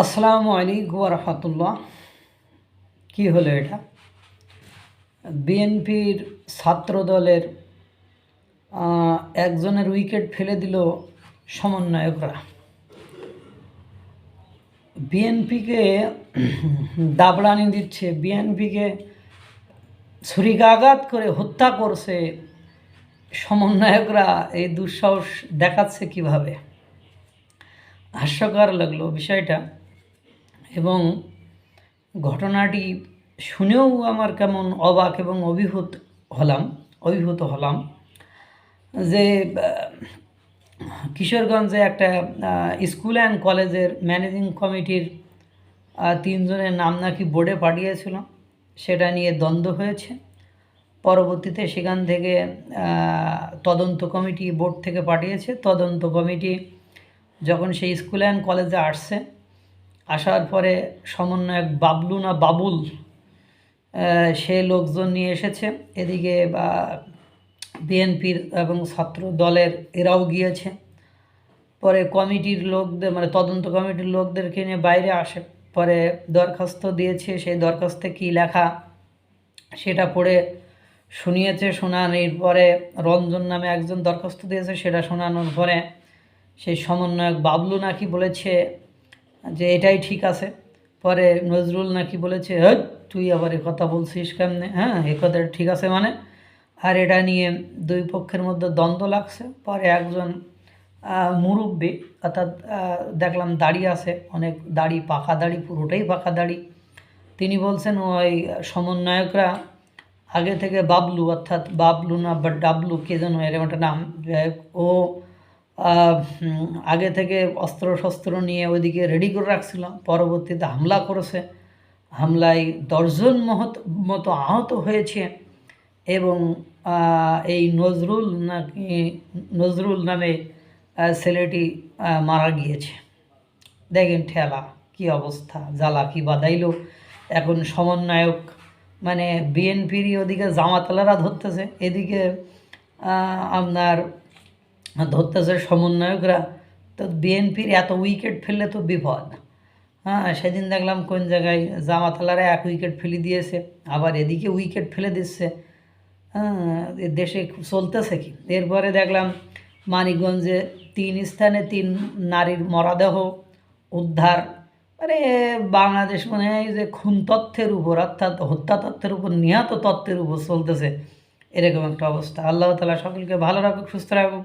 আসসালামু আলাইকুম রহমতুল্লাহ। কী হলো এটা? বিএনপির ছাত্র দলের একজনের উইকেট ফেলে দিল সমন্বয়করা। বিএনপিকে দাবড়ানি দিচ্ছে, বিএনপিকে ছুরিকাঘাত করে হত্যা করছে সমন্বয়করা, এই দুঃসাহস দেখাচ্ছে কীভাবে? হাস্যকর লাগল বিষয়টা। এবং ঘটনাটি শুনেও আমার কেমন অবাক এবং অভিভূত হলাম অভিভূত হলাম যে কিশোরগঞ্জে একটা স্কুল অ্যান্ড কলেজের ম্যানেজিং কমিটির তিনজনের নাম নাকি বোর্ডে পাঠিয়েছিল সেটা নিয়ে দ্বন্দ্ব হয়েছে। পরবর্তীতে সেখান থেকে তদন্ত কমিটি বোর্ড থেকে পাঠিয়েছে। তদন্ত কমিটি যখন সেই স্কুল অ্যান্ড কলেজে আসছে আসার পরে সমন্বয়ক বাবলু না বাবুল সে লোকজন নিয়ে এসেছে। এদিকে, বা, বিএনপির এবং ছাত্র দলের এরাও গিয়েছে। পরে কমিটির লোকদের মানে তদন্ত কমিটির লোকদেরকে নিয়ে বাইরে আসে। পরে দরখাস্ত দিয়েছে, সেই দরখাস্তে কী লেখা সেটা পড়ে শুনিয়েছে। শোনানোর পরে রঞ্জন নামে একজন দরখাস্ত দিয়েছে, সেটা শোনানোর পরে সেই সমন্বয়ক বাবলু নাকি বলেছে যে এটাই ঠিক আছে। পরে নজরুল নাকি বলেছে হ্যাঁ তুই আবার এ কথা বলছিস কেমনে? হ্যাঁ এ কথা ঠিক আছে মানে? আর এটা নিয়ে দুই পক্ষের মধ্যে দ্বন্দ্ব লাগছে। পরে একজন মুরব্বি, অর্থাৎ দেখলাম দাড়ি আছে, অনেক দাড়ি, পাকা দাড়ি, পুরোটাই পাকা দাড়ি। তিনি বলছেন, ওই সমন্বয়করা আগে থেকে বাবলু, অর্থাৎ বাবলু না, বা ডাবলু, কে যেন এরকম একটা নাম ও আগে থেকে অস্ত্র শস্ত্র নিয়ে ওইদিকে রেডি করে রাখছিল পরবর্তীতে হামলা করেছে। হামলায় দশজন মহৎ, মতো আহত হয়েছে এবং এই নজরুল নাকি, নজরুল নামে ছেলেটি মারা গিয়েছে। দেখেন ঠেলা, কি অবস্থা, জ্বালা কি বাদাইলো এখন সমন্বয়ক মানে বিএনপির ওদিকে জামাতালারা ধরতেছে। এদিকে আপনার ধরতেছে সমন্বয়করা, তো বিএনপির এত উইকেট ফেললে তো বিপদ। হ্যাঁ সেদিন দেখলাম কোন জায়গায় জামাতালারা এক উইকেট ফেলে দিয়েছে, আবার এদিকে উইকেট ফেলে দিচ্ছে। হ্যাঁ দেশে চলতেছে কি? এরপরে দেখলাম মানিকগঞ্জে তিন স্থানে তিন নারীর মরাদেহ উদ্ধার। আরে, বাংলাদেশ মনে হয় যে খুন তথ্যের উপর, অর্থাৎ হত্যা তথ্যের উপর, নিহত তথ্যের উপর চলতেছে। এরকম একটা অবস্থা। আল্লাহ তালা সকলকে ভালো রাখুক, সুস্থ রাখুক।